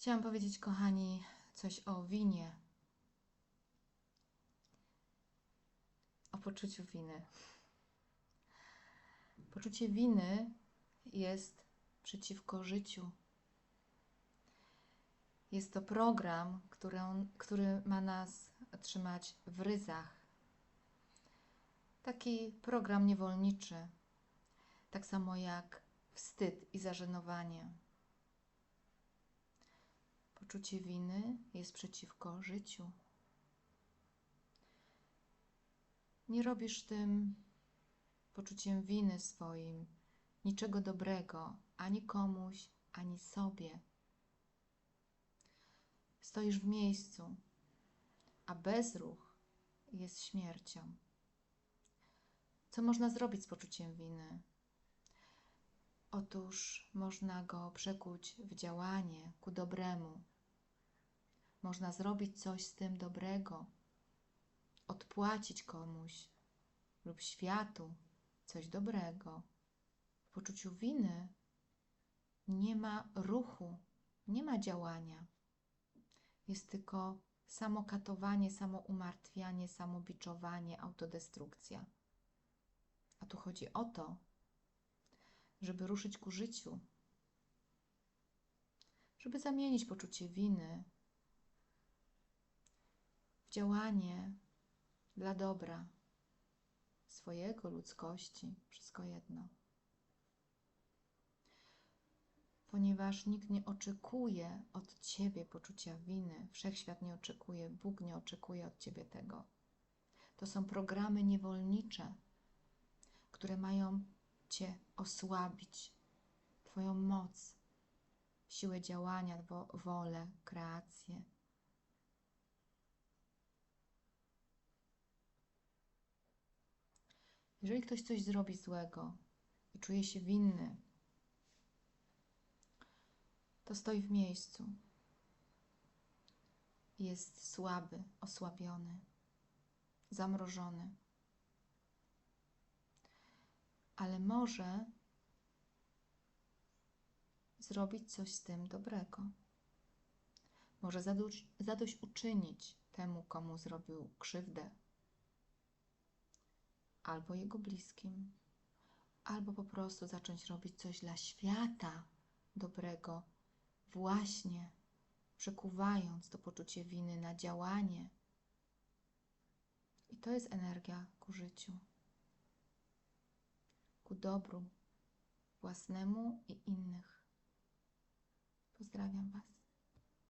Chciałam powiedzieć, kochani, coś o winie. O poczuciu winy. Poczucie winy jest przeciwko życiu. Jest to program, który, który ma nas trzymać w ryzach. Taki program niewolniczy, tak samo jak wstyd i zażenowanie. Poczucie winy jest przeciwko życiu. Nie robisz tym poczuciem winy swoim niczego dobrego ani komuś, ani sobie. Stoisz w miejscu, a bezruch jest śmiercią. Co można zrobić z poczuciem winy? Otóż można go przekuć w działanie ku dobremu. Można zrobić coś z tym dobrego, odpłacić komuś lub światu coś dobrego. W poczuciu winy nie ma ruchu, nie ma działania. Jest tylko samokatowanie, samoumartwianie, samobiczowanie, autodestrukcja. A tu chodzi o to, żeby ruszyć ku życiu, żeby zamienić poczucie winy działanie dla dobra swojego, ludzkości, wszystko jedno. Ponieważ nikt nie oczekuje od ciebie poczucia winy, wszechświat nie oczekuje, Bóg nie oczekuje od ciebie tego. To są programy niewolnicze, które mają cię osłabić, Twoją moc, siłę działania, wo wolę, kreację. Jeżeli ktoś coś zrobi złego i czuje się winny, to stoi w miejscu. Jest słaby, osłabiony, zamrożony. Ale może zrobić coś z tym dobrego. Może zadość, zadośćuczynić temu, komu zrobił krzywdę, albo jego bliskim, albo po prostu zacząć robić coś dla świata dobrego, właśnie przekuwając to poczucie winy na działanie. I to jest energia ku życiu, ku dobru własnemu i innych. Pozdrawiam Was.